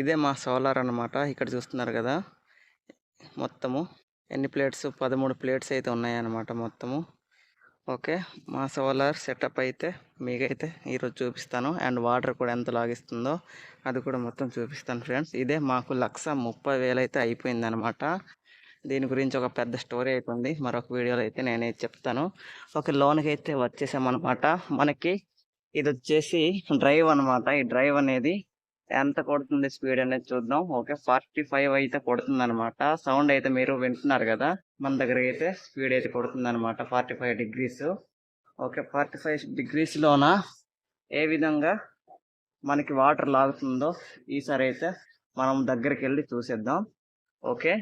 ఇదే మా సోలార్ అన్నమాట. ఇక్కడ చూస్తున్నారు కదా. మొత్తము ఎన్ని ప్లేట్స్? పదమూడు ప్లేట్స్ అయితే ఉన్నాయన్నమాట మొత్తము. ఓకే. మా సోలార్ సెటప్ అయితే మీకైతే ఈరోజు చూపిస్తాను. అండ్ వాటర్ కూడా ఎంత లాగిస్తుందో అది కూడా మొత్తం చూపిస్తాను ఫ్రెండ్స్. ఇదే మాకు లక్ష ముప్పై వేలు అయితే అయిపోయింది అనమాట దీని గురించి ఒక పెద్ద స్టోరీ అయిపోయింది మరొక వీడియోలో అయితే నేనే చెప్తాను. ఒక లోన్కి అయితే వచ్చేసామన్నమాట. మనకి ఇది వచ్చేసి డ్రైవ్ అన్నమాట. ఈ డ్రైవ్ అనేది ఎంత కొడుతుంది స్పీడ్ అనేది చూద్దాం. ఓకే ఫార్టీ ఫైవ్ అయితే కొడుతుంది అనమాట సౌండ్ అయితే మీరు వింటున్నారు కదా? మన దగ్గర అయితే స్పీడ్ అయితే కొడుతుంది అనమాట forty five degrees. Okay forty five డిగ్రీస్లోన ఏ విధంగా మనకి వాటర్ లాగుతుందో ఈసారి అయితే మనం దగ్గరికి వెళ్ళి చూసేద్దాం. ఓకే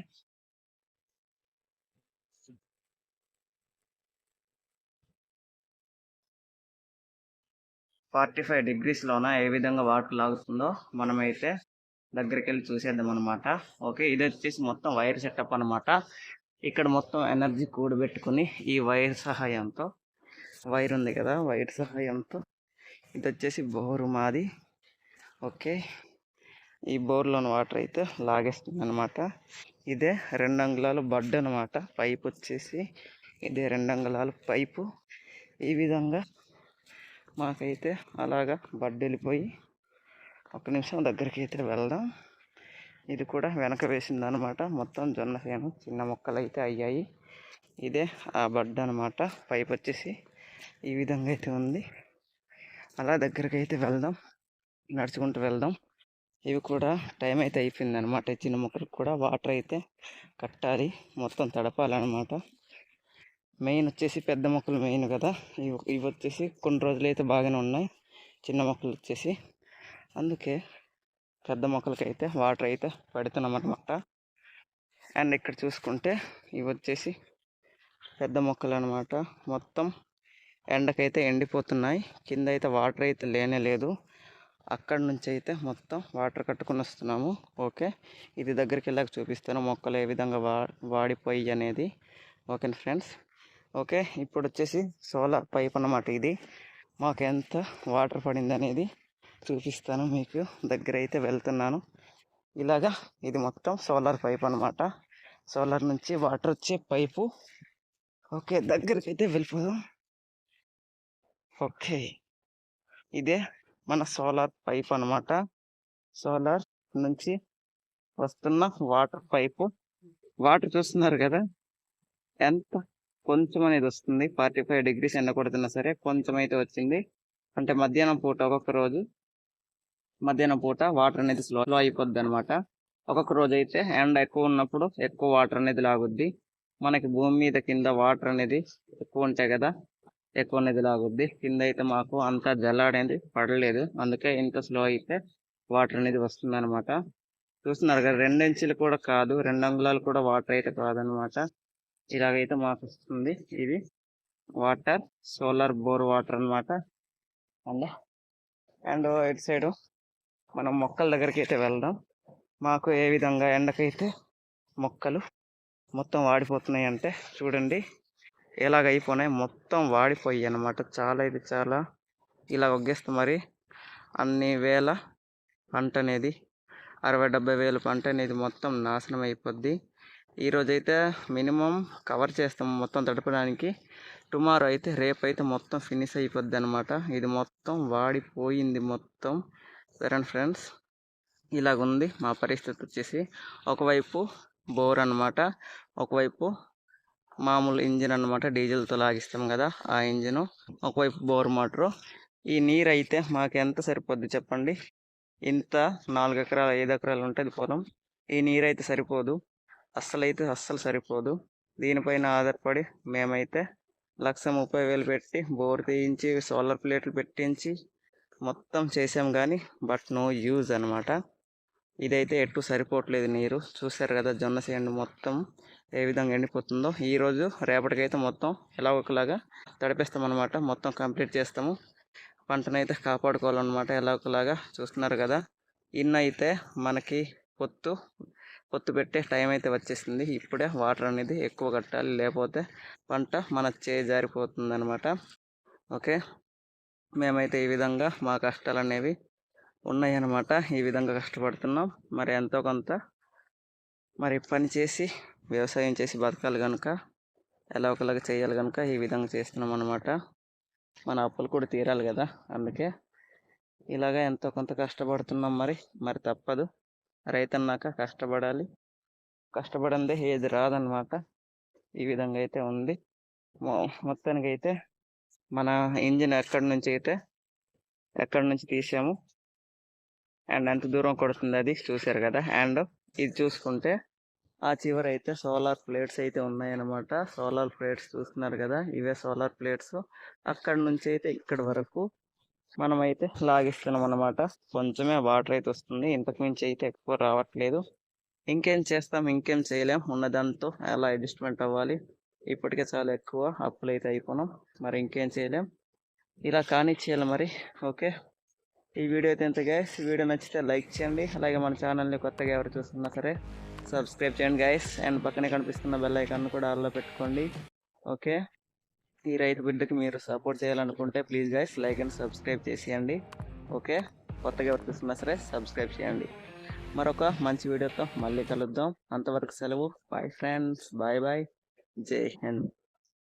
ఫార్టీ ఫైవ్ డిగ్రీస్లోన ఏ విధంగా వాటర్ లాగుతుందో మనమైతే దగ్గరికి వెళ్ళి చూసేద్దాం అనమాట ఓకే ఇది వచ్చేసి మొత్తం వైర్ సెటప్ అనమాట ఇక్కడ మొత్తం ఎనర్జీ కూడబెట్టుకుని ఈ వైర్ సహాయంతో వైర్ ఉంది కదా వైర్ సహాయంతో ఇది వచ్చేసి బోరు మాది. ఓకే ఈ బోర్లోని వాటర్ అయితే లాగేస్తుంది అనమాట ఇదే రెండు అంగుళాలు బడ్ అనమాట పైప్ వచ్చేసి ఇదే రెండు అంగుళాలు పైపు. ఈ విధంగా మాకైతే అలాగా బడ్ వెళ్ళిపోయి ఒక నిమిషం దగ్గరికి అయితే వెళ్దాం. ఇది కూడా వెనక వేసింది అనమాట మొత్తం జొన్న సేను చిన్న మొక్కలు అయితే అయ్యాయి. ఇదే ఆ బడ్ అనమాట పైప్ వచ్చేసి ఈ విధంగా అయితే ఉంది. అలా దగ్గరికి అయితే వెళ్దాం. నడుచుకుంటూ వెళ్దాం. ఇవి కూడా టైం అయితే అయిపోయింది అనమాట చిన్న మొక్కలకు కూడా వాటర్ అయితే కట్టాలి. మొత్తం తడపాలన్నమాట మెయిన్ వచ్చేసి పెద్ద మొక్కలు మెయిన్ కదా. ఇవి ఇవి వచ్చేసి కొన్ని రోజులు అయితే బాగానే ఉన్నాయి. చిన్న మొక్కలు వచ్చేసి. అందుకే పెద్ద మొక్కలకి అయితే వాటర్ అయితే పెడుతున్నాం అనమాట అండ్ ఇక్కడ చూసుకుంటే ఇవి వచ్చేసి పెద్ద మొక్కలు అనమాట మొత్తం ఎండకైతే ఎండిపోతున్నాయి. కింద అయితే వాటర్ అయితే లేనే లేదు. అక్కడ నుంచి అయితే మొత్తం వాటర్ కట్టుకుని వస్తున్నాము. ఓకే? ఇది దగ్గరికి వెళ్ళాక చూపిస్తాను మొక్కలు ఏ విధంగా వా వాడిపోయి అనేది. Okay friends? ఓకే ఇప్పుడు వచ్చేసి సోలార్ పైప్ అన్నమాట ఇది. మాకు ఎంత వాటర్ పడింది అనేది చూపిస్తాను మీకు. దగ్గర అయితే వెళ్తున్నాను. ఇలాగా ఇది మొత్తం సోలార్ పైప్ అన్నమాట. సోలార్ నుంచి వాటర్ వచ్చే పైపు. ఓకే దగ్గరికి అయితే వెళ్ళిపోదాం. ఓకే ఇదే మన సోలార్ పైప్ అన్నమాట. సోలార్ నుంచి వస్తున్న వాటర్ పైపు. వాటర్ చూస్తున్నారు కదా? ఎంత కొంచెం అనేది వస్తుంది ఫార్టీ ఫైవ్ డిగ్రీస్ ఎండ కొడుతున్నా సరే కొంచెం అయితే వచ్చింది. అంటే మధ్యాహ్నం పూట ఒక్కొక్క రోజు మధ్యాహ్నం పూట వాటర్ అనేది స్లో స్లో అయిపోద్ది అనమాట ఒక్కొక్క రోజు అయితే ఎండ ఎక్కువ ఉన్నప్పుడు ఎక్కువ వాటర్ అనేది లాగుద్ది. మనకి భూమి మీద కింద వాటర్ అనేది ఎక్కువ ఉంటాయి కదా ఎక్కువ అనేది లాగుద్ది. కింద అయితే మాకు అంత జల అనేది పడలేదు. అందుకే ఇంత స్లో అయితే వాటర్ అనేది వస్తుంది అనమాట చూస్తున్నారు కదా రెండు ఇంచులు కూడా కాదు రెండు అంగుళాలు కూడా వాటర్ అయితే కాదనమాట ఇలాగైతే మాకు వస్తుంది ఇది. వాటర్ సోలార్ బోర్ వాటర్ అన్నమాట. అండ్ అండ్ ఇటు సైడు మనం మొక్కల దగ్గరికి అయితే వెళ్దాం. మాకు ఏ విధంగా ఎండకైతే మొక్కలు మొత్తం వాడిపోతున్నాయి అంటే చూడండి. ఎలాగ అయిపోయినాయి మొత్తం వాడిపోయాయి అనమాట చాలా ఇది చాలా ఇలా ఒగ్గేస్తే మరి అన్ని వేల పంట అనేది అరవై డెబ్బై వేల పంట అనేది మొత్తం నాశనం అయిపోద్ది. ఈరోజు అయితే మినిమం కవర్ చేస్తాం మొత్తం తడపడానికి. టుమారో అయితే రేపు అయితే మొత్తం ఫినిష్ అయిపోద్ది అనమాట ఇది మొత్తం వాడిపోయింది మొత్తం. సరే ఫ్రెండ్స్ ఇలాగుంది మా పరిస్థితి వచ్చేసి. ఒకవైపు బోర్ అనమాట ఒకవైపు మామూలు ఇంజిన్ అనమాట డీజిల్తో లాగిస్తాం కదా ఆ ఇంజిను. ఒకవైపు బోర్ మోటరు. ఈ నీరు అయితే మాకు ఎంత సరిపోద్ది చెప్పండి? ఇంత నాలుగు ఎకరాలు ఐదు ఎకరాలు ఉంటుంది పొలం ఈ నీరు అయితే సరిపోదు. అస్సలైతే అస్సలు సరిపోదు. దీనిపైన ఆధారపడి మేమైతే లక్ష ముప్పై వేలు పెట్టి బోర్ తీయించి సోలార్ ప్లేట్లు పెట్టించి మొత్తం చేసాం కానీ బట్ నో యూజ్ అనమాట ఇదైతే ఎటు సరిపోవట్లేదు నీరు. చూసారు కదా జొన్న చేయండి మొత్తం ఏ విధంగా ఎండిపోతుందో. ఈరోజు రేపటికైతే మొత్తం ఎలా ఒకలాగా తడిపిస్తామనమాట మొత్తం కంప్లీట్ చేస్తాము. పంటనైతే కాపాడుకోవాలన్నమాట. ఎలా ఒకలాగా చూస్తున్నారు కదా. ఇన్నైతే మనకి పొత్తు పొత్తు పెట్టే టైం అయితే వచ్చేసింది. ఇప్పుడే వాటర్ అనేది ఎక్కువ కట్టాలి. లేకపోతే పంట మన చేయి జారిపోతుంది అనమాట ఓకే? మేమైతే ఈ విధంగా మా కష్టాలు అనేవి ఉన్నాయన్నమాట. ఈ విధంగా కష్టపడుతున్నాం. మరి ఎంతో కొంత మరి పని చేసి వ్యవసాయం చేసి బతకాలి కనుక ఎలా ఒకలాగా చేయాలి కనుక ఈ విధంగా చేస్తున్నాం అనమాట మన అప్పులు కూడా తీరాలి కదా. అందుకే ఇలాగ ఎంతో కొంత కష్టపడుతున్నాం మరి. మరి తప్పదు. రైతన్నాక కష్టపడాలి. కష్టపడందే ఏది రాదన్నమాట ఈ విధంగా అయితే ఉంది. మొ- మొత్తానికి అయితే మన ఇంజిన్ ఎక్కడి నుంచి అయితే ఎక్కడి నుంచి తీసాము అండ్ ఎంత దూరం కొడుతుంది అది చూసారు కదా. అండ్ ఇది చూసుకుంటే ఆ చివర అయితే సోలార్ ప్లేట్స్ అయితే ఉన్నాయన్నమాట సోలార్ ప్లేట్స్ చూస్తున్నారు కదా ఇవే సోలార్ ప్లేట్స్. అక్కడ నుంచి అయితే ఇక్కడ వరకు మనం అయితే లాగిస్తున్నాం అన్నమాట కొంచెమే వాటర్ అయితే వస్తుంది ఇంతకు మించి అయితే ఎక్కువ రావట్లేదు. ఇంకేం చేస్తాం? ఇంకేం చేయలేం. ఉన్నదంతా ఎలా అడ్జస్ట్మెంట్ అవ్వాలి? ఇప్పటికే చాలా ఎక్కువ అప్పులు అయితే అయిపోయినాం మరి ఇంకేం చేయలేం. ఇలా కానిచ్చేయాలి మరి. ఓకే? ఈ వీడియో అయితే ఎంత గైస్ వీడియో నచ్చితే లైక్ చేయండి. అలాగే మన ఛానల్ని కొత్తగా ఎవరు చూస్తున్నా సరే సబ్స్క్రైబ్ చేయండి గైస్ అండ్ పక్కనే కనిపిస్తున్న బెల్ ఐకాన్ కూడా ఆల్లో పెట్టుకోండి. ఓకే? ఈ రైతు బిడ్డకి మీరు సపోర్ట్ చేయాలనుకుంటే please guys like and subscribe చేసేయండి. ఓకే కొత్తగా ఎవరు సరే సబ్స్క్రైబ్ చేయండి. మరొక మంచి వీడియోతో మళ్ళీ కలుద్దాం. అంతవరకు సెలవు. బాయ్ ఫ్రెండ్స్ బాయ్ బాయ్ జై హింద్.